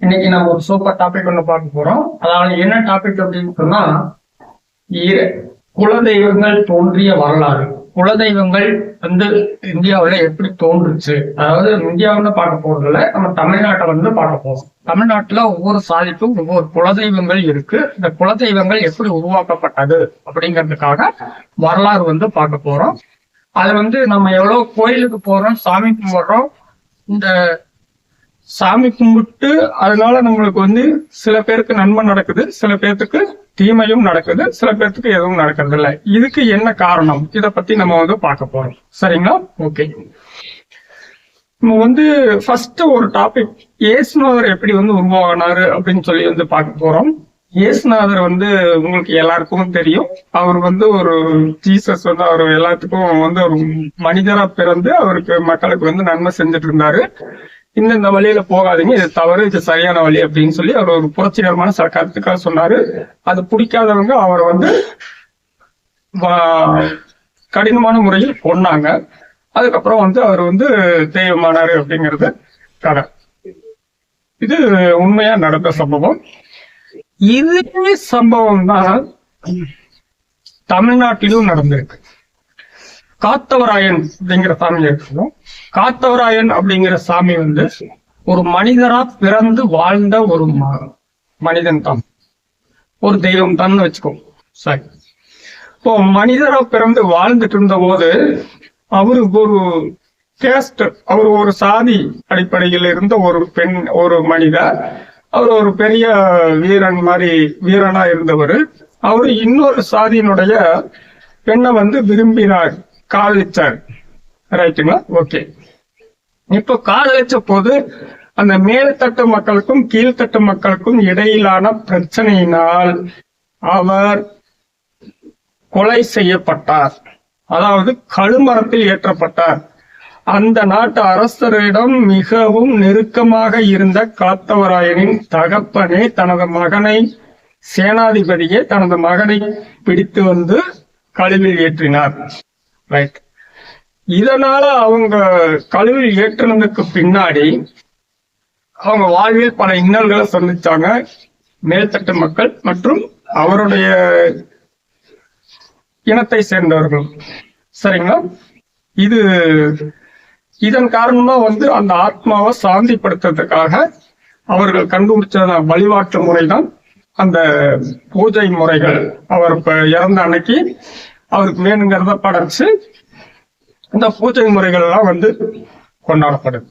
இன்னைக்கு நம்ம ஒரு சூப்பர் டாபிக் ஒன்று பார்க்க போறோம். அதாவது என்ன டாபிக் அப்படின்னு சொன்னா குலதெய்வங்கள் தோன்றிய வரலாறு. குலதெய்வங்கள் வந்து இந்தியாவுல எப்படி தோன்றுச்சு? அதாவது இந்தியாவுல பார்க்க போறதுல நம்ம தமிழ்நாட்டை வந்து பார்க்க போறோம். தமிழ்நாட்டுல ஒவ்வொரு சாதிக்கும் ஒவ்வொரு குலதெய்வங்கள் இருக்கு. இந்த குலதெய்வங்கள் எப்படி உருவாக்கப்பட்டது அப்படிங்கிறதுக்காக வரலாறு வந்து பார்க்க போறோம். அது வந்து நம்ம எவ்வளவு கோயிலுக்கு போறோம் சாமி கும்பிடுறோம் இந்த சாமி கும்பிட்டு அதனால நம்மளுக்கு வந்து சில பேருக்கு நன்மை நடக்குது சில பேர்த்துக்கு தீமையும் நடக்குது சில பேர்த்துக்கு எதுவும் நடக்கிறது இல்ல. இதுக்கு என்ன காரணம்? இதை பத்தி நம்ம வந்து பார்க்க போறோம். சரிங்களா? ஓகே நம்ம வந்து ஃபர்ஸ்ட் ஒரு டாபிக் ஏசுநாதர் எப்படி வந்து உருவாகினாரு அப்படின்னு சொல்லி வந்து பார்க்க போறோம். ஏசுநாதர் வந்து உங்களுக்கு எல்லாருக்கும் தெரியும். அவர் வந்து ஒரு ஜீசஸ் வந்து அவர் எல்லாத்துக்கும் வந்து ஒரு மனிதரா பிறந்து அவருக்கு மக்களுக்கு வந்து நன்மை செஞ்சுட்டு இருந்தாரு. இந்த இந்த வழியில போகாதீங்க. இது தவறு இது சரியான வழி அப்படின்னு சொல்லி அவர் ஒரு புரட்சிகரமான சில சொன்னாரு. அது பிடிக்காதவங்க அவர் வந்து கடினமான முறையில் கொன்னாங்க. அதுக்கப்புறம் வந்து அவர் வந்து தெய்வமானாரு அப்படிங்கிறது கதை. இது உண்மையா நடந்த சம்பவம். இதே சம்பவம் தான் தமிழ்நாட்டிலும் நடந்திருக்கு. காத்தவராயன் அப்படிங்கிற சாமி இருக்கணும் காத்தவராயன் அப்படிங்கிற சாமி வந்து ஒரு மனிதரா பிறந்து வாழ்ந்த ஒரு ம- மனிதன் தான். ஒரு தெய்வம் தான் வச்சுக்கோ. சரி இப்போ மனிதரா பிறந்து வாழ்ந்துட்டு இருந்த போது அவரு ஒரு கேஸ்ட் அவர் ஒரு சாதி அடிப்படையில் இருந்த ஒரு பெண் ஒரு மனிதர். அவர் ஒரு பெரிய வீரன் மாதிரி வீரனா இருந்தவர். அவர் இன்னொரு சாதியினுடைய பெண்ணை வந்து விரும்பினார். காதலிச்சார். ரைட்டுங்களா ஓகே இப்ப காதலிச்ச போது அந்த மேல்தட்டு மக்களுக்கும் கீழ்த்தட்டு மக்களுக்கும் இடையிலான பிரச்சனையினால் அவர் கொலை செய்யப்பட்டார். அதாவது கழுமரத்தில் ஏற்றப்பட்டார். அந்த நாட்டு அரசரிடம் மிகவும் நெருக்கமாக இருந்த காத்தவராயனின் தகப்பனே தனது மகனை சேனாதிபதியே தனது மகனை பிடித்து வந்து கழுவில் ஏற்றினார். ரைட். இதனால அவங்க கழுவில் ஏற்றினதுக்கு பின்னாடி அவங்க வாழ்வில் பல இன்னல்களை சந்திச்சாங்க. மேல்தட்டு மக்கள் மற்றும் அவருடைய இனத்தை சேர்ந்தவர்கள். சரிங்களா? இது இதன் காரணமா வந்து அந்த ஆத்மாவை சாந்திப்படுத்துறதுக்காக அவர்கள் கண்டுபிடிச்ச வழிபாட்டு முறைதான் அந்த பூஜை முறைகள். அவர் இப்ப இறந்த அன்னைக்கு அவருக்கு வேணுங்கிறத படைச்சு இந்த பூஜை முறைகள் எல்லாம் வந்து கொண்டாடப்படுது.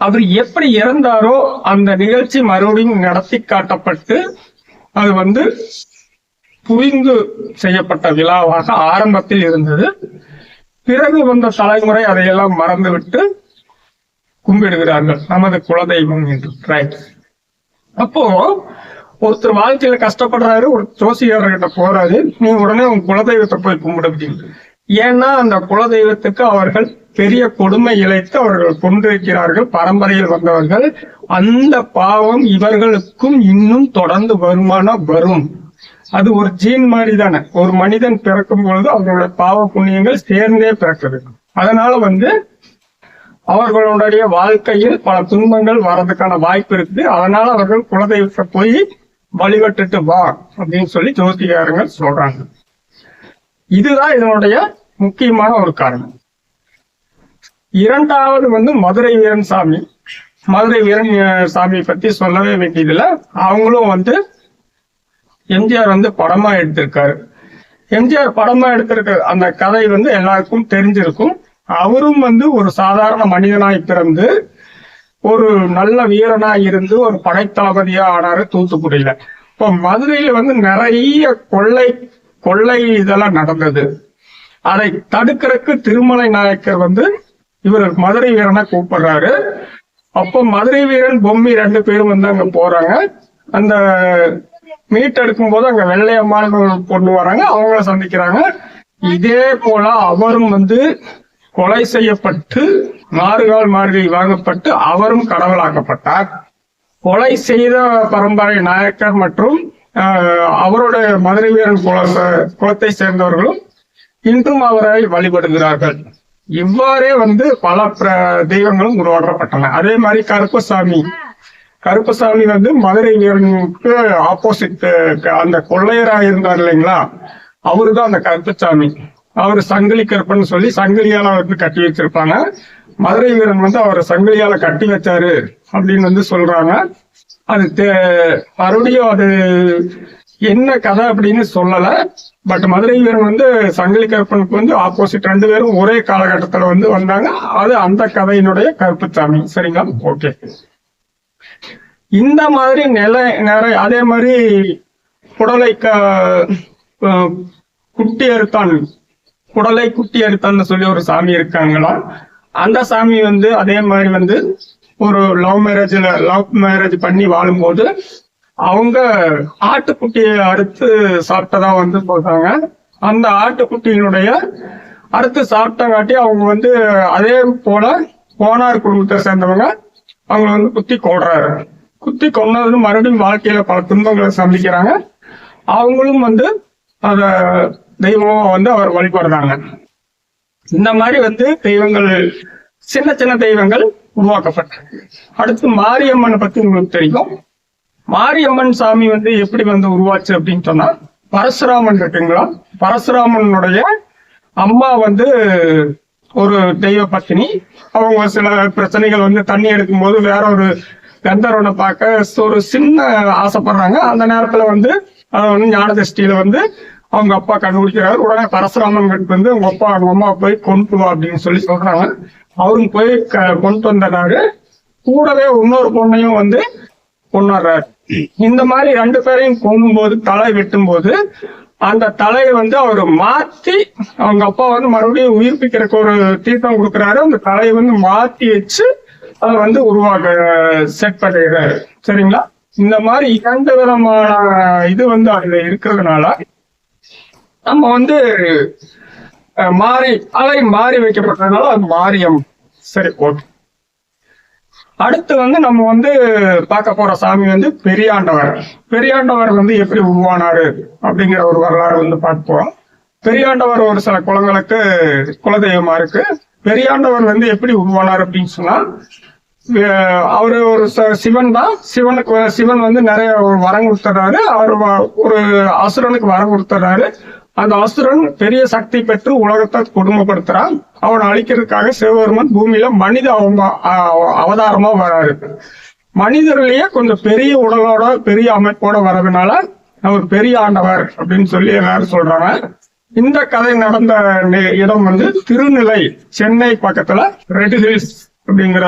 அவர் எப்படி இறந்தாரோ அந்த நிகழ்ச்சி மறுபடியும் நடத்தி காட்டப்பட்டு அது வந்து புரிந்து செய்யப்பட்ட விழாவாக ஆரம்பத்தில் இருந்தது. பிறகு வந்த தலைமுறை அதையெல்லாம் மறந்துவிட்டு கும்பிடுகிறார்கள். நமது குலதெய்வம் என்று. ரைட் அப்போ ஒருத்தர் வாழ்க்கையில கஷ்டப்படுறாரு ஒரு ஜோசியர்கிட்ட போறாரு நீ உடனே உன் குலதெய்வத்தை போய் கும்பிட முடியும் ஏன்னா அந்த குலதெய்வத்துக்கு அவர்கள் பெரிய கொடுமை இழைத்து அவர்கள் கொண்டிருக்கிறார்கள் பரம்பரையில் வந்தவர்கள். அந்த பாவம் இவர்களுக்கும் இன்னும் தொடர்ந்து வருமானம் வரும். அது ஒரு ஜீன் மாதிரி தானே ஒரு மனிதன் பிறக்கும் பொழுது அவர்களுடைய பாவ புண்ணியங்கள் சேர்ந்தே பிறக்குது. அதனால வந்து அவர்களுடைய வாழ்க்கையில் பல துன்பங்கள் வர்றதுக்கான வாய்ப்பு இருக்குது. அதனால அவர்கள் குலதெய்வத்தை போய் வழிபட்டுட்டு வா அப்படின்னு சொல்லி ஜோதிகாரங்க சொல்றாங்க. இதுதான் இதனுடைய முக்கியமான ஒரு காரணம். இரண்டாவது வந்து மதுரை வீரன் சாமி மதுரை வீரன் சாமி பத்தி சொல்லவே வேண்டியதுல அவங்களும் வந்து எம்ஜிஆர் வந்து படமா எடுத்திருக்காரு. எம்ஜிஆர் படமா எடுத்திருக்க அந்த கதை வந்து எல்லாருக்கும் தெரிஞ்சிருக்கும். அவரும் வந்து ஒரு சாதாரண மனிதனாய் பிறந்து ஒரு நல்ல வீரனா இருந்து ஒரு படைத்தளபதியா ஆனாரு தூத்துக்குடியில. இப்போ மதுரையில வந்து நிறைய கொள்ளை கொள்ளை இதெல்லாம் நடந்தது. அதை தடுக்கிறதுக்கு திருமலை நாயக்கர் வந்து இவர் மதுரை வீரனை கூப்பிடுறாரு. அப்போ மதுரை வீரன் பொம்மி ரெண்டு பேரும் வந்து அங்க போறாங்க. அந்த மீட் எடுக்கும் போது அங்க வெள்ளையம்மாள் பொண்ணு வராங்க அவங்கள சந்திக்கிறாங்க. இதே போல அவரும் வந்து கொலை செய்யப்பட்டு மாறுகால் மார்கழி வாங்கப்பட்டு அவரும் கடவுளாக்கப்பட்டார். கொலை செய்த பரம்பரை நாயக்கர் மற்றும் அவருடைய மதுரை வீரன் குல குலத்தை சேர்ந்தவர்களும் இன்றும் அவரை வழிபடுகிறார்கள். இவ்வாறே வந்து பல பிர- தெய்வங்களும் உருவாடப்பட்டன அதே மாதிரி கருப்பசாமி. கருப்பசாமி வந்து மதுரை வீரனுக்கு ஆப்போசிட் அந்த கொள்ளையராக இருந்தார் இல்லைங்களா? அவரு தான் அந்த கருப்பசாமி. அவர் சங்கிலி கருப்பன்னு சொல்லி சங்கிலியால வந்து கட்டி வச்சிருப்பாங்க. மதுரை வீரன் வந்து அவரை சங்கிலியால கட்டி வச்சாரு அப்படின்னு வந்து சொல்றாங்க. அது தே- மறுபடியும் அது என்ன கதை அப்படின்னு சொல்லல. பட் மதுரை வீரன் வந்து சங்கிலி கருப்பனுக்கு வந்து ஆப்போசிட் ரெண்டு பேரும் ஒரே காலகட்டத்துல வந்து வந்தாங்க. அது அந்த கதையினுடைய கருப்புச்சாமி. சரிங்களா? ஓகே இந்த மாதிரி நிலை நிறைய அதே மாதிரி குடலை க- குட்டி அறுத்தான். குடலை குட்டி அறுத்தான்னு சொல்லி ஒரு சாமி இருக்காங்களா? அந்த சாமி வந்து அதே மாதிரி வந்து ஒரு லவ் மேரேஜ்ல லவ் மேரேஜ் பண்ணி வாழும்போது அவங்க ஆட்டுக்குட்டியை அறுத்து சாப்பிட்டதா வந்து போட்டாங்க அந்த ஆட்டுக்குட்டியினுடைய அறுத்து சாப்பிட்டங்காட்டி அவங்க வந்து அதே போல போனார் குடும்பத்தை சேர்ந்தவங்க அவங்க வந்து குத்தி கொள்றாரு குத்தி கொன்னது மறுபடியும் வாழ்க்கையில பல துன்பங்களை சந்திக்கிறாங்க. அவங்களும் வந்து அத தெய்வமா வந்து அவர் வழிபடுறாங்க. இந்த மாதிரி வந்து தெய்வங்கள் சின்ன சின்ன தெய்வங்கள் உருவாக்கப்பட்டது. அடுத்து மாரியம்மனை பத்தி உங்களுக்கு தெரியும். மாரியம்மன் சாமி வந்து எப்படி வந்து உருவாச்சு அப்படின்னு சொன்னா பரசுராமன் இருக்குங்களா? பரசுராமனுடைய அம்மா வந்து ஒரு தெய்வ பத்தினி. அவங்க சில பிரச்சனைகள் வந்து தண்ணி எடுக்கும்போது வேற ஒரு கந்தர்வனை பார்க்க ஒரு சின்ன ஆசைப்படுறாங்க. அந்த நேரத்துல வந்து அதை வந்து ஞான திருஷ்டியில வந்து அவங்க அப்பா கண்டுபிடிக்கிறாரு. உடனே பரசுராமன் கிட்ட வந்து உங்க அப்பா அவங்க அம்மா போய் கொண்டு வா அப்படின்னு சொல்லி சொல்றாங்க. அவரும் போய் க- கொண்டு வந்தனாரு கூடவே இன்னொரு பொண்ணையும் வந்து கொண்டாடுறாரு இந்த மாதிரி ரெண்டு பேரையும் கொல்லும்போது தலை வெட்டும் போது அந்த தலையை வந்து அவர் மாத்தி அவங்க அப்பா வந்து மறுபடியும் உயிர்ப்பிக்கிறதுக்கு ஒரு தீர்த்தம் கொடுக்குறாரு. அந்த தலையை வந்து மாத்தி வச்சு அதை வந்து உருவாக்க செட் பண்ணிடுறாரு. சரிங்களா? இந்த மாதிரி இரண்டு விதமான இது வந்து அதுல இருக்கிறதுனால நம்ம வந்து மாறி அலை மாறி வைக்கப்பட்டதுனால அது மாரியம் சரி ஓகே. அடுத்து வந்து நம்ம வந்து பார்க்க போற சாமி வந்து பெரியாண்டவர். பெரியாண்டவர் வந்து எப்படி உருவானாரு அப்படிங்கிற ஒரு வரலாறு வந்து பார்க்க போறோம். பெரியாண்டவர் ஒரு சில குளங்களுக்கு குலதெய்வமா இருக்கு பெரியாண்டவர் வந்து எப்படி உருவானார் அப்படின்னு சொன்னா அவரு ஒரு ச- சிவன் தான். சிவனுக்கு சிவன் வந்து நிறைய ஒரு வரம் கொடுத்துறாரு. அவர் ஒரு அசுரனுக்கு வரம் கொடுத்துறாரு. அந்த அசுரன் பெரிய சக்தி பெற்று உலகத்தை கொடுமைப்படுத்துறான். அவனை அழிக்கிறதுக்காக சிவபெருமன் பூமியில மனித அவதாரமா வராரு. மனிதர்களையே கொஞ்சம் பெரிய உடலோட பெரிய அமைப்போட வரதுனால அவர் பெரிய ஆண்டவர் அப்படின்னு சொல்லி எல்லாரும் சொல்றாங்க. இந்த கதை நடந்த இடம் வந்து திருநிலை சென்னை பக்கத்துல ரெட் ஹில்ஸ் அப்படிங்கிற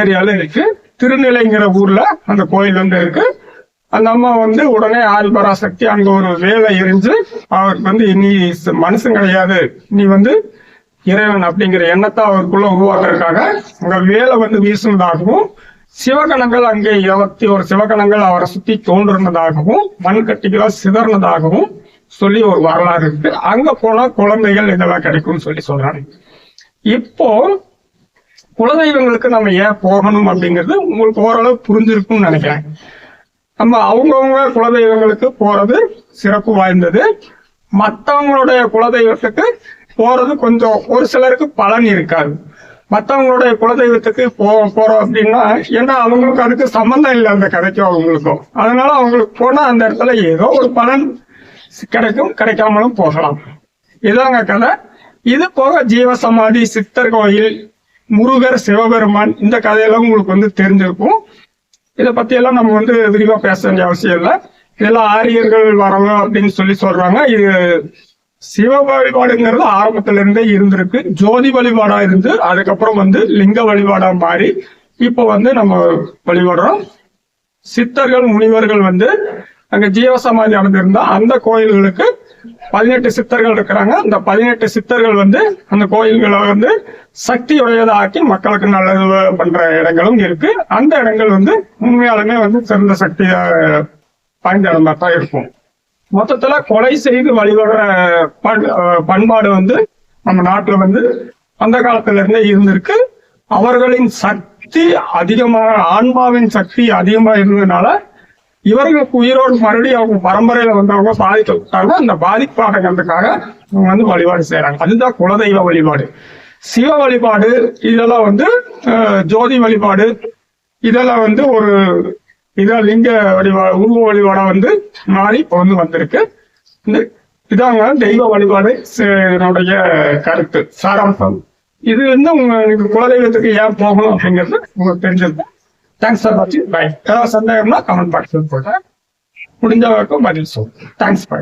ஏரியால இருக்கு. திருநிலைங்கிற ஊர்ல அந்த கோயில் வந்து இருக்கு. அந்த அம்மா வந்து உடனே ஆதிபராசக்தி அங்க ஒரு வேலை எரிஞ்சு அவருக்கு வந்து நீ மனுஷன் கிடையாது நீ வந்து இறைவன் அப்படிங்கிற எண்ணத்தை அவருக்குள்ள உருவாக்குறதுக்காக அங்க வேலை வந்து வீசுனதாகவும் சிவகணங்கள் அங்கே இருபத்தி ஒரு சிவகணங்கள் அவரை சுத்தி தோன்றுனதாகவும் மண்கட்டிகளா சிதறினதாகவும் சொல்லி ஒரு வரலாறு இருக்கு. அங்க போனா குழந்தைகள் இதெல்லாம் கிடைக்கும்னு சொல்லி சொல்றாங்க. இப்போ குலதெய்வங்களுக்கு நம்ம ஏன் போகணும் அப்படிங்கிறது உங்களுக்கு ஓரளவு புரிஞ்சிருக்கும்னு நினைக்கிறேன். நம்ம அவங்கவுங்க குலதெய்வங்களுக்கு போறது சிறப்பு வாய்ந்தது. மற்றவங்களுடைய குலதெய்வத்துக்கு போறது கொஞ்சம் ஒரு சிலருக்கு பலன் இருக்காது. மற்றவங்களுடைய குலதெய்வத்துக்கு போ போறோம் அப்படின்னா ஏன்னா அவங்களுக்கு அதுக்கு சம்பந்தம் இல்லை அந்த கதைக்கும் அவங்களுக்கும். அதனால அவங்களுக்கு போனா அந்த இடத்துல ஏதோ ஒரு பலன் கிடைக்கும் கிடைக்காமலும் போகலாம். இதாங்க கதை. இது போக ஜீவசமாதி சித்தர் கோயில் முருகர் சிவபெருமான் இந்த கதையெல்லாம் உங்களுக்கு வந்து தெரிஞ்சிருக்கும். இதை பத்தி எல்லாம் நம்ம வந்து விரிவா பேச வேண்டிய அவசியம் இல்லை. இதெல்லாம் ஆரியர்கள் வரவு அப்படின்னு சொல்லி சொல்றாங்க. இது சிவ வழிபாடுங்கிறது ஆரம்பத்துல இருந்தே இருந்திருக்கு. ஜோதி வழிபாடா இருந்து அதுக்கப்புறம் வந்து லிங்க வழிபாடா மாறி இப்போ வந்து நம்ம வழிபடுறோம். சித்தர்கள் முனிவர்கள் வந்து அங்க ஜீவசமாதி அடைஞ்சிருந்தா அந்த கோயில்களுக்கு பதினெட்டு சித்தர்கள் இருக்கிறாங்க. அந்த பதினெட்டு சித்தர்கள் வந்து அந்த கோயில்களை வந்து சக்தி உடையதாக்கி மக்களுக்கு நல்லது பண்ற இடங்களும் இருக்கு. அந்த இடங்கள் வந்து உண்மையாலுமே வந்து சிறந்த சக்தியா பாய்ந்த இடமா தான் இருக்கும். மொத்தத்துல கொலை செய்து வழிபடுற பண்- பண்பாடு வந்து நம்ம நாட்டுல வந்து அந்த காலத்துல இருந்தே இருந்திருக்கு. அவர்களின் சக்தி அதிகமாக ஆன்மாவின் சக்தி அதிகமா இருந்ததுனால இவர்களுக்கு உயிரோடு மறுபடியும் அவங்க பரம்பரையில வந்தவங்க பாதிக்கப்பட்டாங்க அந்த பாதிப்பாகிறதுக்காக அவங்க வந்து வழிபாடு செய்யறாங்க அதுதான் குலதெய்வ வழிபாடு. சிவ வழிபாடு இதெல்லாம் வந்து ஜோதி வழிபாடு இதெல்லாம் வந்து ஒரு இதான் லிங்க வழிபாடு உருவ வழிபாடா வந்து மாறி இப்போ வந்து வந்திருக்கு. இந்த இதாங்க தெய்வ வழிபாடு என்னுடைய கருத்து சாராம்சம் இது வந்து உங்களுக்கு குலதெய்வத்துக்கு ஏன் போகணும் அப்படிங்கிறது உங்களுக்கு தெரிஞ்சது தேங்க்ஸ் ஃபார் வாட்சிங் பை ஏதாவது சந்தேகம்னா கமெண்ட் பாக்ஸில் போட்டேன் முடிஞ்ச வரைக்கும் பதில் சொல்லுங்க தேங்க்ஸ் பை